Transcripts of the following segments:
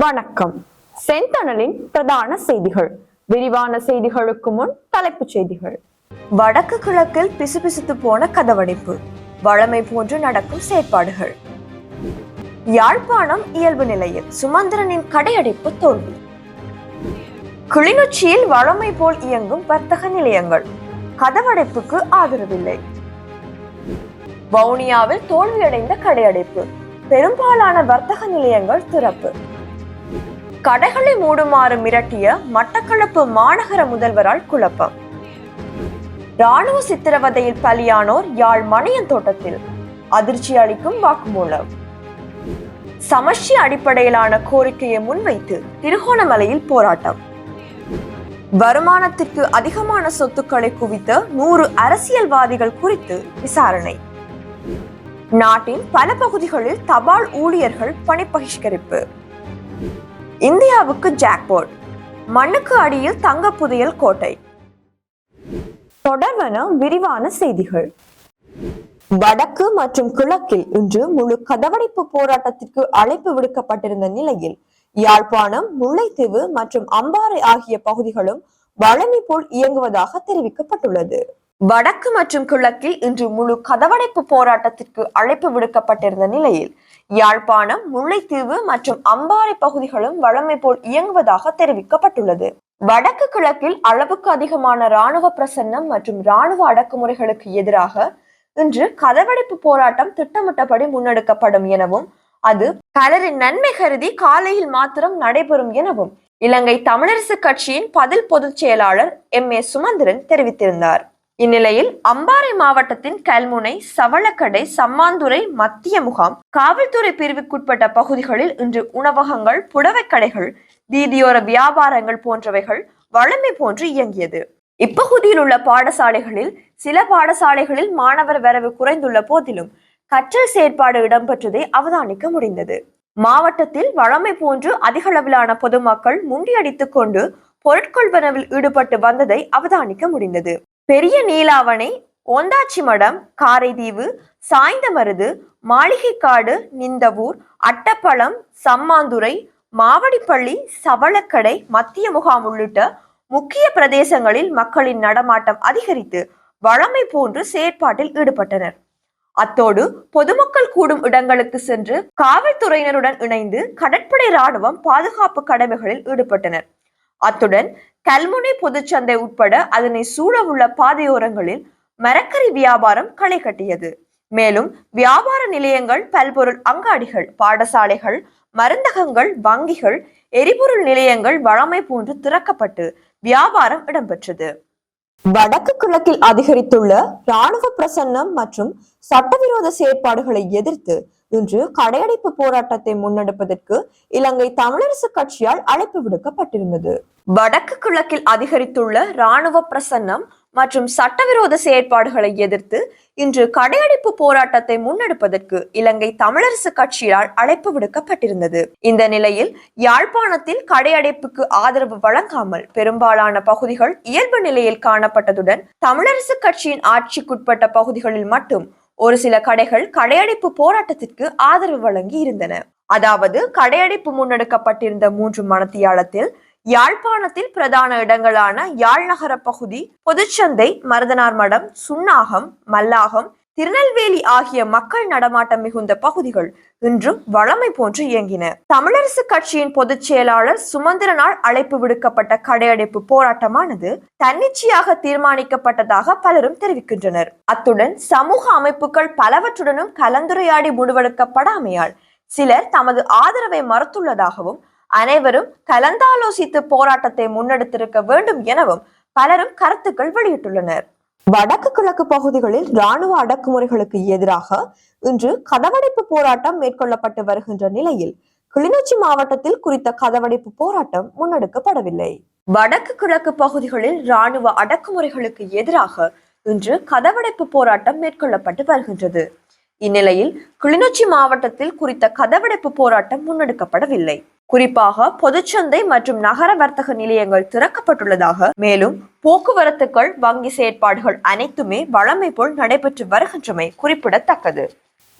வணக்கம். செந்தணலின் பிரதான செய்திகள். விரிவான செய்திகளுக்கு முன் தலைப்புச் செய்திகள். வடக்கு கிழக்கில் பிசுபிசுத்து போன கதவடைப்பு. வழமை போன்று நடக்கும் செயற்பாடுகள். யாழ்ப்பாணம் இயல்பு நிலையில் சுமந்திரனின் கடையடைப்பு தோல்வி. கிளிநொச்சியில் வழமை போல் இயங்கும் வர்த்தக நிலையங்கள். கதவடைப்புக்கு ஆதரவில்லை. வவுனியாவில் தோல்வியடைந்த கடையடைப்பு. பெரும்பாலான வர்த்தக நிலையங்கள் திறப்பு. கடைகளை மூடுமாறு மிரட்டிய மட்டக்களப்பு மாநகர முதல்வரால் குழப்பம். ராணுவ சித்திரவதையில் பலியானோர் யாழ் மணியன் தோட்டத்தில் அதிர்ச்சி அளிக்கும் வாக்குமூலம். சமஷ்டி அடிப்படையிலான கோரிக்கையை முன்வைத்து திருகோணமலையில் போராட்டம். வருமானத்திற்கு அதிகமான சொத்துக்களை குவித்த நூறு அரசியல்வாதிகள் குறித்து விசாரணை. நாட்டின் பல பகுதிகளில் தபால் ஊழியர்கள் பணி பகிஷ்கரிப்பு. இந்தியாவுக்கு ஜாக்போர்ட் மண்ணுக்கு அடியில் தங்க புதையல் கோட்டை. தொடர்வன விரிவான செய்திகள். வடக்கு மற்றும் கிழக்கில் இன்று முழு கதவடைப்பு போராட்டத்திற்கு அழைப்பு விடுக்கப்பட்டிருந்த நிலையில் யாழ்ப்பாணம் முல்லைத்தீவு மற்றும் அம்பாறை ஆகிய பகுதிகளும் வழமை போல் இயங்குவதாக தெரிவிக்கப்பட்டுள்ளது. வடக்கு மற்றும் கிழக்கில் இன்று முழு கதவடைப்பு போராட்டத்திற்கு அழைப்பு விடுக்கப்பட்டிருந்த நிலையில் யாழ்ப்பாணம் முல்லைத்தீவு மற்றும் அம்பாறை பகுதிகளும் வழமை போல் இயங்குவதாக தெரிவிக்கப்பட்டுள்ளது. வடக்கு கிழக்கில் அளவுக்கு அதிகமான இராணுவ பிரசன்னம் மற்றும் இராணுவ அடக்குமுறைகளுக்கு எதிராக இன்று கதவடைப்பு போராட்டம் திட்டமிட்டபடி முன்னெடுக்கப்படும் எனவும் அது பலரின் நன்மை கருதி காலையில் மாத்திரம் நடைபெறும் எனவும் இலங்கை தமிழரசு கட்சியின் பதில் பொதுச் செயலாளர் எம் ஏ சுமந்திரன் தெரிவித்திருந்தார். இந்நிலையில் அம்பாறை மாவட்டத்தின் கல்முனை சவளக்கடை சம்மாந்துறை மத்திய முகாம் காவல்துறை பிரிவுக்குட்பட்ட பகுதிகளில் இன்று உணவகங்கள் புடவைக் கடைகள் வீதியோர வியாபாரங்கள் போன்றவைகள் வளமை போன்று இயங்கியது. இப்பகுதியில் உள்ள பாடசாலைகளில் சில பாடசாலைகளில் மாணவர் வரவு குறைந்துள்ள போதிலும் கற்றல் செயற்பாடு இடம்பெற்றதை அவதானிக்க முடிந்தது. மாவட்டத்தில் வளமை போன்று அதிகளவிலான பொதுமக்கள் முண்டியடித்துக் கொண்டு பொருட்கொள்வனவில் ஈடுபட்டு வந்ததை அவதானிக்க முடிந்தது. பெரிய நீலாவணை ஓந்தாச்சி மடம் காரைதீவு சாய்ந்தமருது மாளிகைக்காடு நிந்தவூர் அட்டப்பழம் சம்மாந்துறை மாவடிப்பள்ளி சவளக்கடை மத்திய முகாம் உள்ளிட்ட முக்கிய பிரதேசங்களில் மக்களின் நடமாட்டம் அதிகரித்து வழமை போன்று செயற்பாட்டில் ஈடுபட்டனர். அத்தோடு பொதுமக்கள் கூடும் இடங்களுக்கு சென்று காவல்துறையினருடன் இணைந்து கடற்படை ராணுவம் பாதுகாப்பு கடமைகளில் ஈடுபட்டனர். அத்துடன் கல்முனை பொதுச்சந்தை உட்பட அதனை சூழ உள்ள பாதையோரங்களில் மரக்கறி வியாபாரம் களை கட்டியது. மேலும் வியாபார நிலையங்கள் பல்பொருள் அங்காடிகள் பாடசாலைகள் மருந்தகங்கள் வங்கிகள் எரிபொருள் நிலையங்கள் வழமை போன்று திறக்கப்பட்டு வியாபாரம் இடம்பெற்றது. வடக்கு கிழக்கில் அதிகரித்துள்ள இராணுவ பிரசன்னம் மற்றும் சட்டவிரோத செயற்பாடுகளை எதிர்த்து இன்று கடையடைப்பு போராட்டத்தை முன்னெடுப்பதற்கு இலங்கை தமிழரசு கட்சியால் அழைப்பு விடுக்கப்பட்டிருந்தது. வடக்கு கிழக்கில் அதிகரித்துள்ள இராணுவ பிரசன்னம் மற்றும் சட்டவிரோத செயற்பாடுகளை எதிர்த்து இன்று கடையடைப்பு போராட்டத்தை முன்னெடுப்பதற்கு இலங்கை தமிழரசு கட்சியால் அழைப்பு விடுக்கப்பட்டிருந்தது. இந்த நிலையில் யாழ்ப்பாணத்தில் கடையடைப்புக்கு ஆதரவு வழங்காமல் பெரும்பாலான பகுதிகள் இயல்பு நிலையில் காணப்பட்டதுடன் தமிழரசு கட்சியின் ஆட்சிக்குட்பட்ட பகுதிகளில் மட்டும் ஒரு சில கடைகள் கடையடைப்பு போராட்டத்திற்கு ஆதரவு வழங்கி இருந்தன அதாவது கடையடைப்பு முன்னெடுக்கப்பட்டிருந்த மூன்று மனத்தியாலத்தில் யாழ்ப்பாணத்தில் பிரதான இடங்களான யாழ் நகர பகுதி பொதுச்சந்தை மருதனார் மடம் சுன்னாகம் மல்லாகம் திருநெல்வேலி ஆகிய மக்கள் நடமாட்டம் மிகுந்த பகுதிகள் இன்றும் வளமை போன்று இயங்கின. தமிழரசு கட்சியின் பொதுச் செயலாளர் சுமந்திரனால் அழைப்பு விடுக்கப்பட்ட கடையடைப்பு போராட்டமானது தன்னிச்சையாக தீர்மானிக்கப்பட்டதாக பலரும் தெரிவிக்கின்றனர். அத்துடன் சமூக அமைப்புகள் பலவற்றுடனும் கலந்துரையாடி முடிவெடுக்கப்படாமையால் சிலர் தமது ஆதரவை மறுத்துள்ளதாகவும் அனைவரும் கலந்தாலோசித்து போராட்டத்தை முன்னெடுத்திருக்க வேண்டும் எனவும் பலரும் கருத்துக்கள் வெளியிட்டுள்ளனர். வடக்கு கிழக்கு பகுதிகளில் ராணுவ அடக்குமுறைகளுக்கு எதிராக இன்று கதவடைப்பு போராட்டம் மேற்கொள்ளப்பட்டு வருகின்ற நிலையில் கிளிநொச்சி மாவட்டத்தில் குறித்த கதவடைப்பு போராட்டம் முன்னெடுக்கப்படவில்லை. வடக்கு கிழக்கு பகுதிகளில் ராணுவ அடக்குமுறைகளுக்கு எதிராக இன்று கதவடைப்பு போராட்டம் மேற்கொள்ளப்பட்டு வருகின்றது. இந்நிலையில் கிளிநொச்சி மாவட்டத்தில் குறித்த கதவடைப்பு போராட்டம் முன்னெடுக்கப்படவில்லை. குறிப்பாக பொதுச்சந்தை மற்றும் நகர வர்த்தக நிலையங்கள் திறக்கப்பட்டுள்ளதாக மேலும் போக்குவரத்துகள் வங்கி செயற்பாடுகள் அனைத்துமே வழமை போல் நடைபெற்று வருகின்றமை குறிப்பிடத்தக்கது.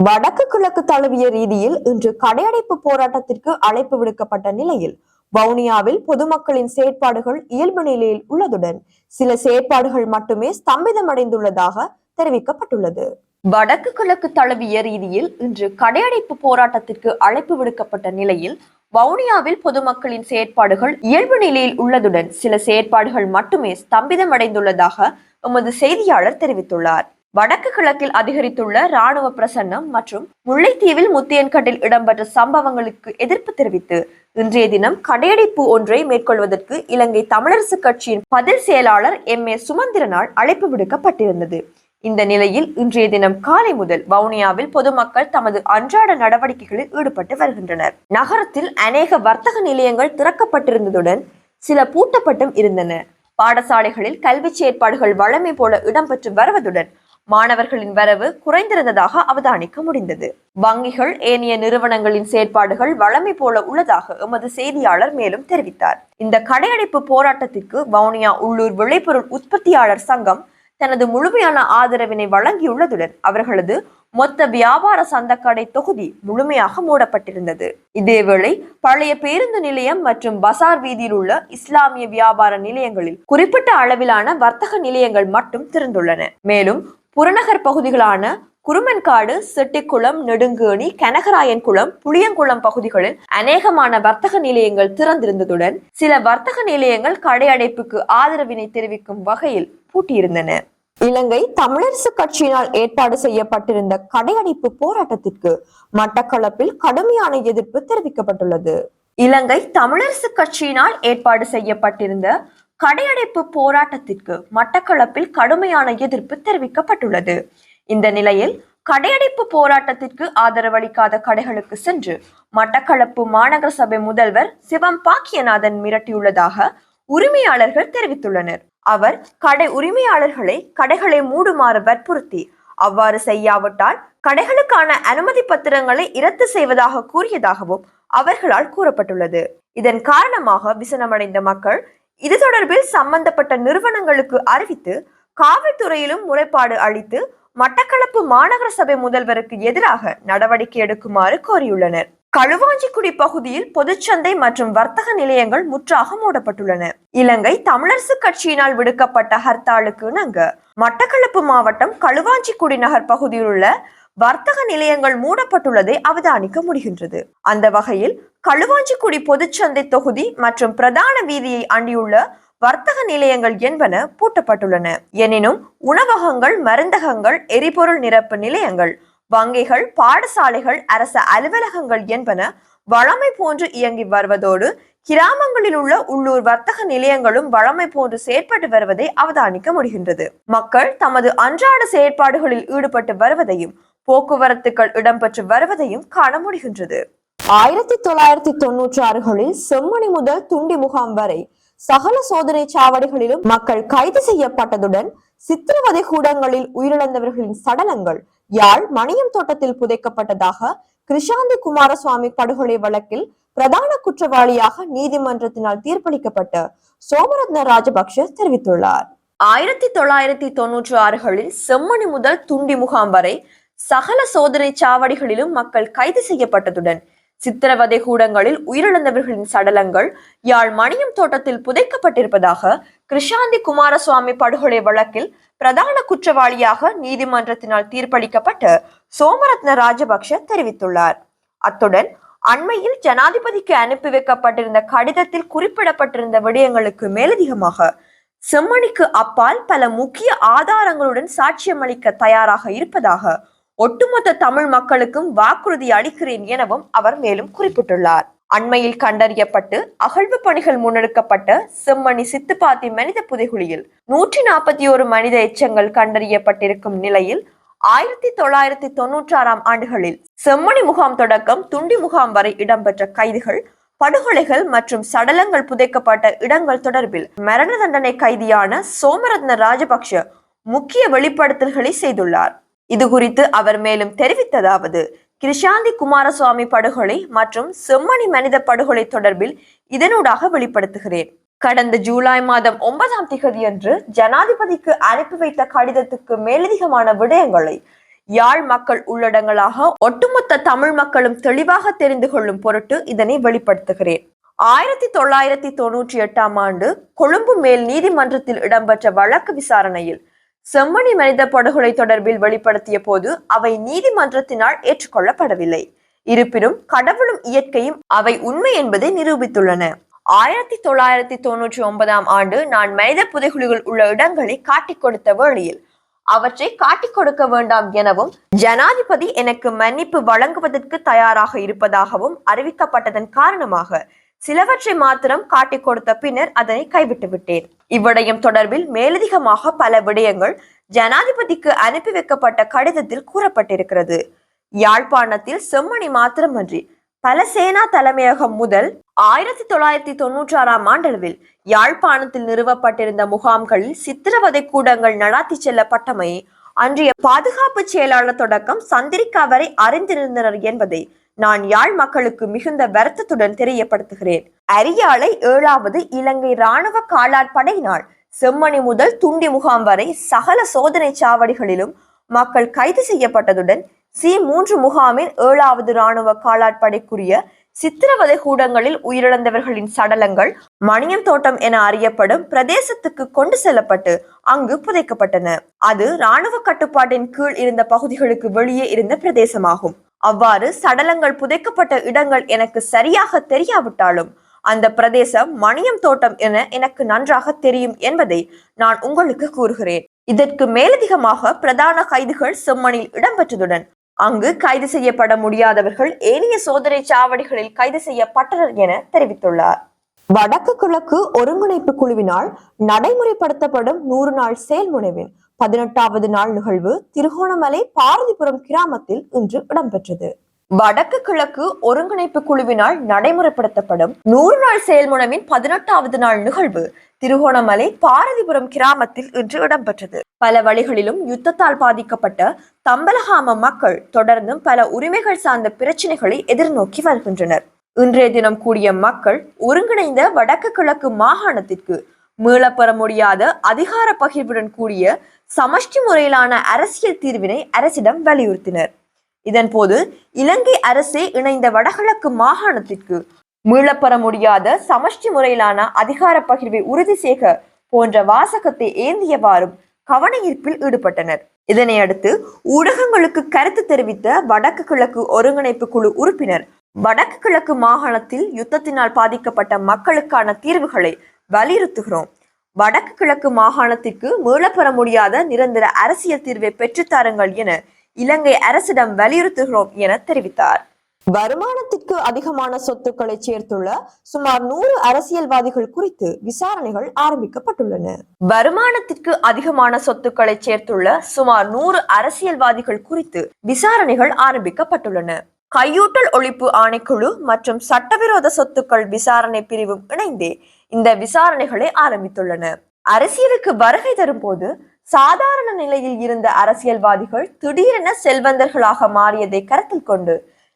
வடக்கு கிழக்கு தழுவிய ரீதியில் இன்று கடையடைப்பு போராட்டத்திற்கு அழைப்பு விடுக்கப்பட்ட நிலையில் வவுனியாவில் பொதுமக்களின் செயற்பாடுகள் இயல்பு நிலையில் உள்ளதுடன் சில செயற்பாடுகள் மட்டுமே ஸ்தம்பிதமடைந்துள்ளதாக தெரிவிக்கப்பட்டுள்ளது. வடக்கு கிழக்கு தழுவிய ரீதியில் இன்று கடையடைப்பு போராட்டத்திற்கு அழைப்பு விடுக்கப்பட்ட நிலையில் வவுனியாவில் பொதுமக்களின் செயற்பாடுகள் இயல்பு நிலையில் உள்ளதுடன் சில செயற்பாடுகள் மட்டுமே ஸ்தம்பிதமடைந்துள்ளதாக எமது செய்தியாளர் தெரிவித்துள்ளார். வடக்கு கிழக்கில் அதிகரித்துள்ள ராணுவ பிரசன்னம் மற்றும் முல்லைத்தீவில் முத்தியன்கட்டில் இடம்பெற்ற சம்பவங்களுக்கு எதிர்ப்பு தெரிவித்து இன்றைய தினம் கடையடைப்பு ஒன்றை மேற்கொள்வதற்கு இலங்கை தமிழரசு கட்சியின் பதில் செயலாளர் எம் ஏ சுமந்திரனால் அழைப்பு விடுக்கப்பட்டிருந்தது. இந்த நிலையில் இன்றைய தினம் காலை முதல் வவுனியாவில் பொதுமக்கள் தமது அன்றாட நடவடிக்கைகளில் ஈடுபட்டு வருகின்றனர். நகரத்தில் அநேக வர்த்தக நிலையங்கள் திறக்கப்பட்டிருந்ததுடன் சில பூட்டப்பட்டும் இருந்தன. பாடசாலைகளில் கல்வி செயற்பாடுகள் வழமை போல இடம்பெற்று வருவதுடன் மாணவர்களின் வரவு குறைந்திருந்ததாக அவதானிக்க முடிந்தது. வங்கிகள் ஏனைய நிறுவனங்களின் செயற்பாடுகள் வழமை போல உள்ளதாக எமது செய்தியாளர் மேலும் தெரிவித்தார். இந்த கடையடைப்பு போராட்டத்திற்கு வவுனியா உள்ளூர் விளைபொருள் உற்பத்தியாளர் சங்கம் தனது முழுமையான ஆதரவினை வழங்கியுள்ளதுடன் அவர்களது மொத்த வியாபார சந்தக்கடை தொகுதி முழுமையாக மூடப்பட்டிருந்தது. இதேவேளை பழைய பேருந்து நிலையம் மற்றும் பசார் வீதியில் உள்ள இஸ்லாமிய வியாபார நிலையங்களில் குறிப்பிட்ட அளவிலான வர்த்தக நிலையங்கள் மட்டும் திறந்துள்ளன. மேலும் புறநகர் பகுதிகளான குருமன்காடு செட்டிக்குளம் நெடுங்கேணி கனகராயன்குளம் புளியங்குளம் பகுதிகளில் அநேகமான வர்த்தக நிலையங்கள் திறந்திருந்ததுடன் சில வர்த்தக நிலையங்கள் கடையடைப்புக்கு ஆதரவினை தெரிவிக்கும் வகையில் பூட்டியிருந்தன. இலங்கை தமிழரசு கட்சியினால் ஏற்பாடு செய்யப்பட்டிருந்த கடையடைப்பு போராட்டத்திற்கு மட்டக்களப்பில் கடுமையான எதிர்ப்பு தெரிவிக்கப்பட்டுள்ளது. இலங்கை தமிழரசு கட்சியினால் ஏற்பாடு செய்யப்பட்டிருந்த கடையடைப்பு போராட்டத்திற்கு மட்டக்களப்பில் கடுமையான எதிர்ப்பு தெரிவிக்கப்பட்டுள்ளது. இந்த நிலையில் கடையடைப்பு போராட்டத்திற்கு ஆதரவளிக்காத கடைகளுக்கு சென்று மட்டக்களப்பு மாநகர சபை முதல்வர் சிவம் பாக்கியநாதன் மிரட்டியுள்ளதாக உரிமையாளர்கள் தெரிவித்துள்ளனர். அவர் கடை உரிமையாளர்களை கடைகளை மூடுமாறு வற்புறுத்தி அவ்வாறு செய்யாவிட்டால் கடைகளுக்கான அனுமதி பத்திரங்களை இரத்து செய்வதாக கூறியதாகவும் அவர்களால் கூறப்பட்டுள்ளது. இதன் காரணமாக விசனமடைந்த மக்கள் இது தொடர்பில் சம்பந்தப்பட்ட நிறுவனங்களுக்கு அறிவித்து காவல்துறையிலும் முறைப்பாடு அளித்து மட்டக்களப்பு மாநகர சபை முதல்வருக்கு எதிராக நடவடிக்கை எடுக்குமாறு கோரியுள்ளனர். களுவாஞ்சிக்குடி பகுதியில் பொதுச்சந்தை மற்றும் வர்த்தக நிலையங்கள் முற்றாக மூடப்பட்டுள்ளன. இலங்கை தமிழரசு கட்சியினால் விடுக்கப்பட்ட ஹர்த்தாலுக்கு இணங்க மட்டக்களப்பு மாவட்டம் களுவாஞ்சிக்குடி நகர் பகுதியில் உள்ள வர்த்தக நிலையங்கள் மூடப்பட்டுள்ளதை அவதானிக்க முடிகின்றது. அந்த வகையில் களுவாஞ்சிக்குடி பொதுச்சந்தை தொகுதி மற்றும் பிரதான வீதியை அண்டியுள்ள வர்த்தக நிலையங்கள் என்பன பூட்டப்பட்டுள்ளன. எனினும் உணவகங்கள் மருந்தகங்கள் எரிபொருள் நிரப்பு நிலையங்கள் வங்கிகள் பாடசாலைகள் அரச அலுவலகங்கள் என்பன வழமை போன்று இயங்கி வருவதோடு கிராமங்களில் உள்ள உள்ளூர் வர்த்தக நிலையங்களும் வழமை போன்று செயற்பட்டு வருவதை அவதானிக்க முடிகின்றது. மக்கள் தமது அன்றாட செயற்பாடுகளில் ஈடுபட்டு வருவதையும் போக்குவரத்துக்கள் இடம்பெற்று வருவதையும் காண முடிகின்றது. ஆயிரத்தி தொள்ளாயிரத்தி தொன்னூற்றி ஆறுகளில் செம்மணி முதல் துண்டி முகாம் வரை சகல சோதனை சாவடிகளிலும் மக்கள் கைது செய்யப்பட்டதுடன் சித்திரவதை கூடங்களில் உயிரிழந்தவர்களின் சடலங்கள் யாழ் மணியம் தோட்டத்தில் புதைக்கப்பட்டதாக கிருஷாந்தி குமாரசுவாமி படுகொலை வழக்கில் பிரதான குற்றவாளியாக நீதிமன்றத்தினால் தீர்ப்பளிக்கப்பட்ட சோமரத்ன ராஜபக்ஷ தெரிவித்துள்ளார். ஆயிரத்தி தொள்ளாயிரத்தி தொன்னூற்றி ஆறுகளில் செம்மணி முதல் துண்டி முகாம் வரை சகல சோதனை சாவடிகளிலும் மக்கள் கைது செய்யப்பட்டதுடன் சித்திரவதை கூடங்களில் உயிரிழந்தவர்களின் சடலங்கள் யாழ் மணியம் தோட்டத்தில் புதைக்கப்பட்டிருப்பதாக கிருஷாந்தி குமாரசுவாமி படுகொலை வழக்கில் பிரதான குற்றவாளியாக நீதிமன்றத்தினால் தீர்ப்பளிக்கப்பட்டு சோமரத்ன ராஜபக்ஷ தெரிவித்துள்ளார். அத்துடன் அண்மையில் ஜனாதிபதிக்கு அனுப்பி வைக்கப்பட்டிருந்த கடிதத்தில் குறிப்பிடப்பட்டிருந்த விடயங்களுக்கு மேலதிகமாக செம்மணிக்கு அப்பால் பல முக்கிய ஆதாரங்களுடன் சாட்சியமளிக்க தயாராக இருப்பதாக ஒட்டுமொத்த தமிழ் மக்களுக்கும் வாக்குறுதி அளிக்கிறேன் எனவும் அவர் மேலும் குறிப்பிட்டுள்ளார். அண்மையில் கண்டறியப்பட்டு அகழ்வு பணிகள் முன்னெடுக்கப்பட்ட செம்மணி சித்துப்பாத்தி மனித புதைகுழியில் நூற்றி நாற்பத்தி ஒரு மனித எச்சங்கள் கண்டறியப்பட்டிருக்கும் நிலையில் ஆயிரத்தி தொள்ளாயிரத்தி தொன்னூற்றாறாம் ஆண்டுகளில் செம்மணி முகாம் தொடக்கம் துண்டி முகாம் வரை இடம்பெற்ற கைதுகள் படுகொலைகள் மற்றும் சடலங்கள் புதைக்கப்பட்ட இடங்கள் தொடர்பில் மரண தண்டனை கைதியான சோமரத்ன ராஜபக்ஷ முக்கிய வெளிப்படுத்தல்களை செய்துள்ளார். இது குறித்து அவர் மேலும் தெரிவித்ததாவது கிருஷாந்தி குமாரசுவாமி படுகொலை மற்றும் செம்மணி மனித படுகொலை தொடர்பில் இதனூடாக வெளிப்படுத்துகிறேன். கடந்த ஜூலை மாதம் ஒன்பதாம் திகதியன்று ஜனாதிபதிக்கு அனுப்பி வைத்த கடிதத்துக்கு மேலதிகமான விடயங்களை யாழ் மக்கள் உள்ளடங்களாக ஒட்டுமொத்த தமிழ் மக்களும் தெளிவாக தெரிந்து கொள்ளும் பொருட்டு இதனை வெளிப்படுத்துகிறேன். ஆயிரத்தி தொள்ளாயிரத்தி தொன்னூற்றி எட்டாம் ஆண்டு கொழும்பு மேல் நீதிமன்றத்தில் இடம்பெற்ற வழக்கு விசாரணையில் செம்மணி மனித படுகொலை தொடர்பில் வெளிப்படுத்திய போது அவை நீதிமன்றத்தினால் ஏற்றுக்கொள்ளப்படவில்லை. இருப்பினும் கடவுளும் இயற்கையும் அவை உண்மை என்பதை நிரூபித்துள்ளன. ஆயிரத்தி தொள்ளாயிரத்தி தொன்னூற்றி ஒன்பதாம் ஆண்டு நான் மனித புதைகுழிகள் உள்ள இடங்களை காட்டிக் கொடுத்த வேளையில் அவற்றை காட்டிக் கொடுக்க வேண்டாம் எனவும் ஜனாதிபதி எனக்கு மன்னிப்பு வழங்குவதற்கு தயாராக இருப்பதாகவும் அறிவிக்கப்பட்டதன் காரணமாக சிலவற்றை மாத்திரம் காட்டிக் கொடுத்த பின்னர் அதனை கைவிட்டு விட்டேன். இவ்விடயம் தொடர்பில் மேலதிகமாக பல விடயங்கள் ஜனாதிபதிக்கு அனுப்பி வைக்கப்பட்ட கடிதத்தில் கூறப்பட்டிருக்கிறது. யாழ்ப்பாணத்தில் செம்மணி மாத்திரமன்றி பல சேனா தலைமையகம் முதல் ஆயிரத்தி தொள்ளாயிரத்தி தொன்னூற்றி ஆறாம் ஆண்டளவில் யாழ்ப்பாணத்தில் நிறுவப்பட்டிருந்த முகாம்களில் சித்திரவதை கூடங்கள் நடாத்தி செல்லப்பட்டமை அன்றைய பாதுகாப்பு செயலாளர் தொடக்கம் சந்திரிக்கா வரை அறிந்திருந்தனர் என்பதை நான் யாழ் மக்களுக்கு மிகுந்த வருத்தத்துடன் தெரியப்படுத்துகிறேன். அரியாலை ஏழாவது இலங்கை இராணுவ காலாட்படை நாள். செம்மணி முதல் துண்டி முகாம் வரை சகல சோதனை சாவடிகளிலும் மக்கள் கைது செய்யப்பட்டதுடன் சி மூன்று முகாமில் ஏழாவது இராணுவ காலாட்படைக்குரிய சித்திரவதை கூடங்களில் உயிரிழந்தவர்களின் சடலங்கள் மணியம் தோட்டம் என அறியப்படும் பிரதேசத்துக்கு கொண்டு செல்லப்பட்டு அங்கு புதைக்கப்பட்டன. அது இராணுவ கட்டுப்பாட்டின் கீழ் இருந்த பகுதிகளுக்கு வெளியே இருந்த பிரதேசமாகும். அவ்வாறு சடலங்கள் புதைக்கப்பட்ட இடங்கள் எனக்கு சரியாக தெரியாவிட்டாலும் அந்த பிரதேசம் மணியம் தோட்டம் என எனக்கு நன்றாக தெரியும் என்பதை நான் உங்களுக்கு கூறுகிறேன். இதற்கு மேலதிகமாக பிரதான கைதுகள் செம்மணில் இடம்பெற்றதுடன் அங்கு கைது செய்யப்பட முடியாதவர்கள் ஏனைய சோதனை சாவடிகளில் கைது செய்யப்பட்டனர் என தெரிவித்துள்ளார். வடக்கு கிழக்கு ஒருங்கிணைப்பு குழுவினால் நடைமுறைப்படுத்தப்படும் நூறு நாள் செயல்முனைவின் பதினெட்டாவது நாள் நிகழ்வு திருகோணமலை பாரதிபுரம் கிராமத்தில் இன்று இடம்பெற்றது. வடக்கு கிழக்கு ஒருங்கிணைப்பு குழுவினால் நடைமுறைப்படுத்தப்படும் நூறு நாள் செயல்முனவின் பதினெட்டாவது நாள் நிகழ்வு திருகோணமலை பாரதிபுரம் கிராமத்தில் இன்று இடம்பெற்றது. பல வழிகளிலும் யுத்தத்தால் பாதிக்கப்பட்ட தம்பலகாம மக்கள் தொடர்ந்தும் பல உரிமைகள் சார்ந்த பிரச்சினைகளை எதிர்நோக்கி வருகின்றனர். இன்றைய தினம் கூடிய மக்கள் ஒருங்கிணைந்த வடக்கு கிழக்கு மாகாணத்திற்கு மீளப்பெற முடியாத அதிகார பகிர்வுடன் கூடிய சமஷ்டி முறையிலான அரசியல் தீர்வினை அரசிடம் வலியுறுத்தினர். இதன்போது இலங்கை அரசே இணைந்த வடகிழக்கு மாகாணத்திற்கு மீளப்பெற முடியாத சமஷ்டி முறையிலான அதிகார பகிர்வை உறுதி செய்க போன்ற வாசகத்தை ஏந்தியவாறும் கவனஈர்ப்பில் ஈடுபட்டனர். இதனை அடுத்து ஊடகங்களுக்கு கருத்து தெரிவித்த வடக்கு கிழக்கு ஒருங்கிணைப்பு குழு உறுப்பினர் வடக்கு கிழக்கு மாகாணத்தில் யுத்தத்தினால் பாதிக்கப்பட்ட மக்களுக்கான தீர்வுகளை வலியுறுத்துகிறோம். வடக்கு கிழக்கு மாகாணத்திற்கு மீளப்பெற முடியாத நிரந்தர அரசியல் தீர்வை பெற்றுத்தாருங்கள் என இலங்கை அரசிடம் வலியுறுத்துகிறோம் என தெரிவித்தார். வருமானத்திற்கு அதிகமான சொத்துக்களை சேர்த்துள்ள சுமார் நூறு அரசியல்வாதிகள் குறித்து விசாரணைகள் ஆரம்பிக்கப்பட்டுள்ளன. வருமானத்திற்கு அதிகமான சொத்துக்களை சேர்த்துள்ள சுமார் நூறு அரசியல்வாதிகள் குறித்து விசாரணைகள் ஆரம்பிக்கப்பட்டுள்ளன. கையூட்டல் ஒழிப்பு ஆணைக்குழு மற்றும் சட்டவிரோத சொத்துக்கள் விசாரணை பிரிவும் இணைந்தே இந்த விசாரணைகளை ஆரம்பித்துள்ளன. அரசியலுக்கு வருகை தரும்போது சாதாரண நிலையில் இருந்த அரசியல்வாதிகள் திடீரென செல்வந்தர்களாக மாறியதை கருத்தில் கொண்டு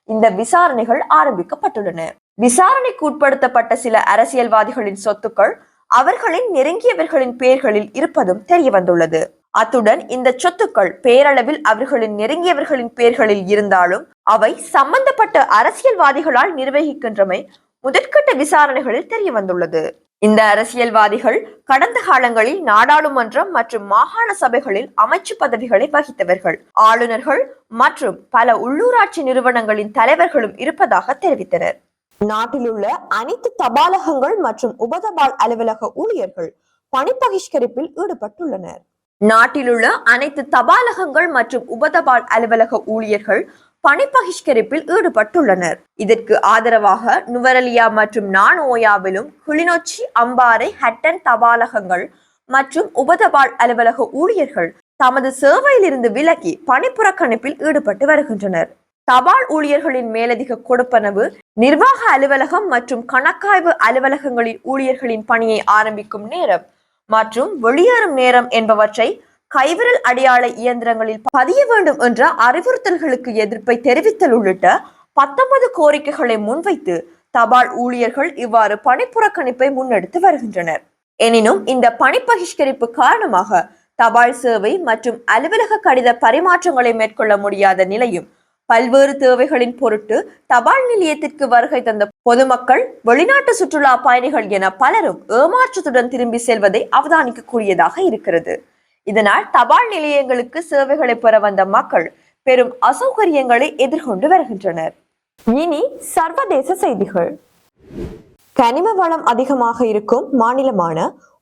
இந்த விசாரணைகள் ஆரம்பிக்கப்பட்டுள்ளன. விசாரணைக்கு உட்படுத்தப்பட்ட சில அரசியல்வாதிகளின் சொத்துக்கள் அவர்களின் நெருங்கியவர்களின் பெயர்களில் இருப்பதும் தெரிய வந்துள்ளது. அத்துடன் இந்த சொத்துக்கள் பேரளவில் அவர்களின் நெருங்கியவர்களின் பெயர்களில் இருந்தாலும் அவை சம்பந்தப்பட்ட அரசியல்வாதிகளால் நிர்வகிக்கின்றமை முதற்கட்ட விசாரணைகளில் தெரிய வந்துள்ளது இந்த அரசியல்வாதிகள் கடந்த காலங்களில் நாடாளுமன்றம் மற்றும் மாகாண சபைகளில் அமைச்சு பதவிகளை வகித்தவர்கள். ஆளுநர்கள் மற்றும் பல உள்ளூராட்சி நிறுவனங்களின் தலைவர்களும் இருப்பதாக தெரிவித்தனர். நாட்டிலுள்ள அனைத்து தபாலகங்கள் மற்றும் உபதபால் அலுவலக ஊழியர்கள் பணிப்பகிஷ்கரிப்பில் ஈடுபட்டுள்ளனர். நாட்டிலுள்ள அனைத்து தபாலகங்கள் மற்றும் உபதபால் அலுவலக ஊழியர்கள் பணிப்பகிஷ்கரிப்பில் ஈடுபட்டுள்ளனர். இதற்கு ஆதரவாக நுவரலியா மற்றும் நானோயாவிலும் கிளிநொச்சி அம்பாறை ஹட்டன் தபாலகங்கள் மற்றும் உபதபால் அலுவலக ஊழியர்கள் தமது சேவையிலிருந்து விலகி பணிப்புறக்கணிப்பில் ஈடுபட்டு வருகின்றனர். தபால் ஊழியர்களின் மேலதிக கொடுப்பனவு நிர்வாக அலுவலகம் மற்றும் கணக்காய்வு அலுவலகங்களின் ஊழியர்களின் பணியை ஆரம்பிக்கும் நேரம் மற்றும் வெளியேறும் நேரம் என்பவற்றை கைவிரல் அடையாள இயந்திரங்களில் பதிய வேண்டும் என்ற அறிவுறுத்தல்களுக்கு எதிர்ப்பை தெரிவித்தல் உள்ளிட்ட பத்தொன்பது கோரிக்கைகளை முன்வைத்து தபால் ஊழியர்கள் இவ்வாறு பணிப்புறக்கணிப்பை முன்னெடுத்து வருகின்றனர். எனினும் இந்த பணிப்பகிஷ்கரிப்பு காரணமாக தபால் சேவை மற்றும் அலுவலக கடித பரிமாற்றங்களை மேற்கொள்ள முடியாத நிலையும் பல்வேறு தேவைகளின் பொருட்டு தபால் நிலையத்திற்கு வருகை தந்த பொதுமக்கள் வெளிநாட்டு சுற்றுலா பயணிகள் என பலரும் ஏமாற்றத்துடன் திரும்பி செல்வதை அவதானிக்கக்கூடியதாக இருக்கிறது. இதனால் தபால் நிலையங்களுக்கு சேவைகளை பெற வந்த மக்கள் பெரும் அசௌகரியங்களை எதிர்கொண்டு வருகின்றனர். இனி சர்வதேச செய்திகள். கனிம வளம் அதிகமாக இருக்கும் மாநிலமான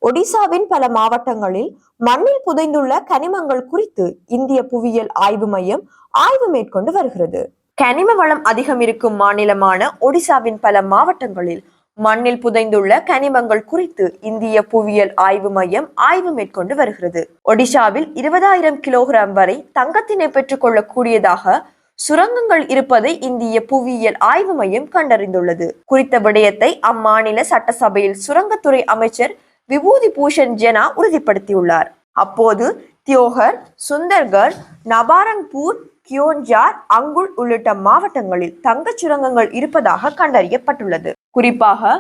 ஒடிசாவின் பல மாவட்டங்களில் மண்ணில் புதைந்துள்ள கனிமங்கள் குறித்து இந்திய புவியியல் ஆய்வு மையம் ஆய்வு மேற்கொண்டு வருகிறது. கனிம வளம் அதிகம் இருக்கும் மாநிலமான ஒடிசாவின் பல மாவட்டங்களில் மண்ணில் புதைந்துள்ள கனிமங்கள் குறித்து இந்திய புவியியல் ஆய்வு மையம் ஆய்வு மேற்கொண்டு வருகிறது. ஒடிசாவில் இருபதாயிரம் கிலோகிராம் வரை தங்கத்தினை பெற்றுக் சுரங்கங்கள் இருப்பதை இந்திய புவியியல் ஆய்வு மையம் கண்டறிந்துள்ளது. குறித்த விடயத்தை அம்மாநில சட்டசபையில் சுரங்கத்துறை அமைச்சர் விபூதி பூஷன் ஜெனா உறுதிப்படுத்தியுள்ளார். அப்போது தியோகர் சுந்தர்கர் நபாரங்பூர் கியோன்ஜார் அங்குல் உள்ளிட்ட மாவட்டங்களில் தங்கச் சுரங்கங்கள் இருப்பதாக கண்டறியப்பட்டுள்ளது. குறிப்பாக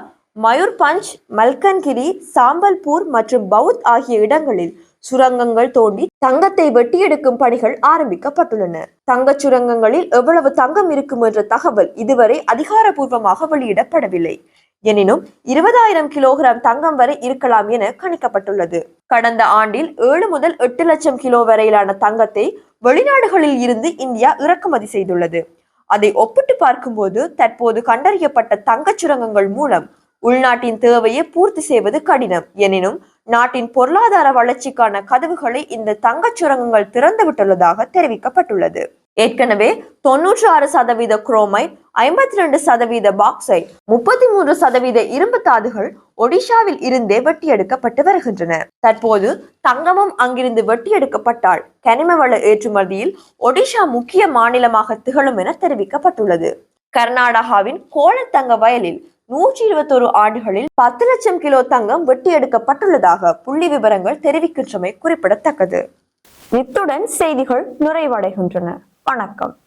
மயூர்பஞ்ச் மல்கன்கிரி சாம்பல்பூர் மற்றும் பவுத் ஆகிய இடங்களில் சுரங்கங்கள் தோண்டி தங்கத்தை வெட்டியெடுக்கும் பணிகள் ஆரம்பிக்கப்பட்டுள்ளன. தங்கச் சுரங்கங்களில் எவ்வளவு தங்கம் இருக்கும் என்ற தகவல் இதுவரை அதிகாரப்பூர்வமாக வெளியிடப்படவில்லை. எனினும் இருபதாயிரம் கிலோகிராம் தங்கம் வரை இருக்கலாம் என கணிக்கப்பட்டுள்ளது. கடந்த ஆண்டில் ஏழு முதல் எட்டு லட்சம் கிலோ வரையிலான தங்கத்தை வெளிநாடுகளில் இருந்து இந்தியா இறக்குமதி செய்துள்ளது. அதை ஒப்பிட்டு பார்க்கும்போது தற்போது கண்டறியப்பட்ட தங்கச் சுரங்கங்கள் மூலம் உள்நாட்டின் தேவையை பூர்த்தி செய்வது கடினம். எனினும் நாட்டின் பொருளாதார வளர்ச்சிக்கான கதவுகளை இந்த தங்கச் சுரங்கங்கள் திறந்துவிட்டுள்ளதாக தெரிவிக்கப்பட்டுள்ளது. ஏற்கனவே தொன்னூற்றி ஆறு சதவீத குரோமைட் ஐம்பத்தி ரெண்டு சதவீத பாக்சைட் முப்பத்தி மூன்று சதவீத இரும்பு தாதுகள் ஒடிஷாவில் இருந்தே வெட்டி எடுக்கப்பட்டு வருகின்றன. தற்போது தங்கமும் அங்கிருந்து வெட்டியெடுக்கப்பட்டால் கனிம வள ஏற்றுமதியில் ஒடிஷா முக்கிய மாநிலமாக திகழும் என தெரிவிக்கப்பட்டுள்ளது. கர்நாடகாவின் கோலத்தங்க வயலில் நூற்றி இருபத்தொரு ஆண்டுகளில் பத்து லட்சம் கிலோ தங்கம் வெட்டி எடுக்கப்பட்டுள்ளதாக புள்ளி விவரங்கள் தெரிவிக்கின்றமை குறிப்பிடத்தக்கது. இத்துடன் செய்திகள் நிறைவடைகின்றன. வணக்கம்.